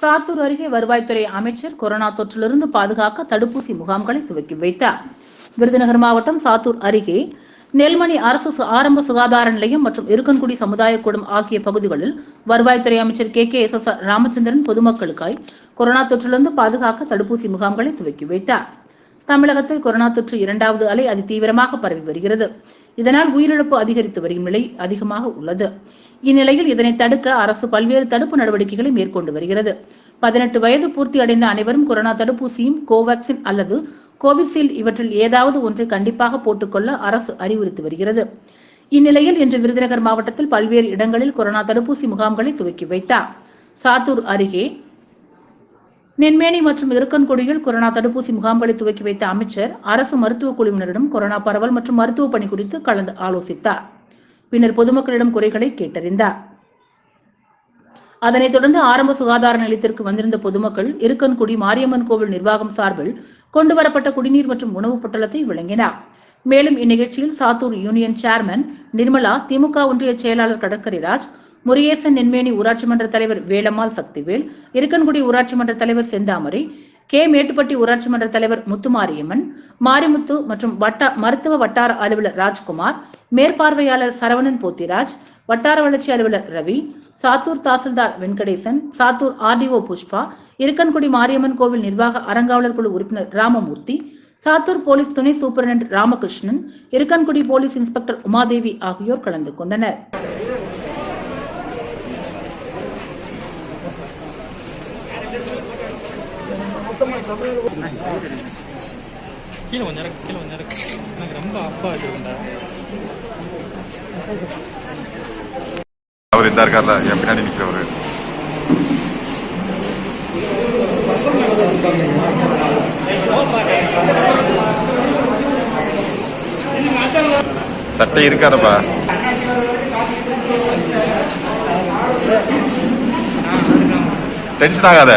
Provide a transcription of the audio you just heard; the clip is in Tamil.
சாத்தூர் அருகே வருவாய்த்துறை அமைச்சர் கொரோனா தொற்றிலிருந்து பாதுகாக்க தடுப்பூசி முகாம்களை துவக்கி வைத்தார். விருதுநகர் மாவட்டம் சாத்தூர் அருகே நெல்மணி அரசு ஆரம்ப சுகாதார நிலையம் மற்றும் இருக்கன்குடி சமுதாய கூடம் ஆகிய பகுதிகளில் வருவாய்த்துறை அமைச்சர் K. K. S. S. Ramachandran பொதுமக்களுக்காய் corona தொற்றிலிருந்து பாதுகாக்க தடுப்பூசி முகாம்களை துவக்கி வைத்தார். தமிழகத்தில் கொரோனா தொற்று இரண்டாவது அலை அதி தீவிரமாக பரவி வருகிறது. இதனால் உயிரிழப்பு அதிகரித்து வரும் நிலை அதிகமாக உள்ளது. இந்நிலையில் இதனை தடுக்க அரசு பல்வேறு தடுப்பு நடவடிக்கைகளை மேற்கொண்டு வருகிறது. பதினெட்டு வயது பூர்த்தி அடைந்த அனைவரும் கொரோனா தடுப்பூசியும் கோவாக்சின் அல்லது கோவிஷீல்டு இவற்றில் ஏதாவது ஒன்றை கண்டிப்பாக போட்டுக்கொள்ள அரசு அறிவுறுத்தி வருகிறது. இந்நிலையில் இன்று விருதுநகர் மாவட்டத்தில் பல்வேறு இடங்களில் கொரோனா தடுப்பூசி முகாம்களை துவக்கி வைத்தார். சாத்தூர் அருகே நென்மேனி மற்றும் இருக்கன்குடியில் கொரோனா தடுப்பூசி முகாம்களை துவக்கி வைத்த அமைச்சர் அரசு மருத்துவக் குழுவினரிடம் கொரோனா பரவல் மற்றும் மருத்துவ பணி குறித்து கலந்து ஆலோசித்தார். பின்னர் பொதுமக்களிடம் குறைகளை கேட்டறிந்தார். அதனைத் தொடர்ந்து ஆரம்ப சுகாதார நிலையத்திற்கு வந்திருந்த பொதுமக்கள் இருக்கன்குடி மாரியம்மன் கோவில் நிர்வாகம் சார்பில் கொண்டுவரப்பட்ட குடிநீர் மற்றும் உணவுப் பொட்டலத்தை வழங்கினார். மேலும் இந்நிகழ்ச்சியில் சாத்தூர் யூனியன் சேர்மன் நிர்மலா திமுக ஒன்றிய செயலாளர் கடற்கரிராஜ் முருகேசன் நென்மேனி ஊராட்சி மன்ற தலைவர் வேலம்மாள் சக்திவேல் இருக்கன்குடி ஊராட்சி மன்ற தலைவர் செந்தாமரை கே. மேட்டுப்பட்டி ஊராட்சி மன்ற தலைவர் முத்துமாரியம்மன் மாரிமுத்து மற்றும் வட்ட மருத்துவ வட்டார அலுவலர் ராஜ்குமார் மேற்பார்வையாளர் சரவணன் போத்திராஜ் வட்டார வளர்ச்சி அலுவலர் ரவி சாத்தூர் தாசில்தார் வெங்கடேசன் சாத்தூர் ஆர்டிஓ புஷ்பா இருக்கன்குடி மாரியம்மன் கோவில் நிர்வாக அறங்காவலர் குழு உறுப்பினர் ராமமூர்த்தி சாத்தூர் போலீஸ் துணை superintendent Ramakrishnan Irukkankudi police inspector Umadevi ஆகியோர் கலந்து கொண்டனர். கீழே கொஞ்சம் இறக்கு கீழே கொஞ்சம் இறக்கு. எனக்கு ரொம்ப அப்பா இருக்குண்டா அவர் இந்த இருக்கார்ல என் பின்னாடி நிக்கிறவரு. சட்டை இருக்காதப்பா. டென்ஷன் ஆகாத.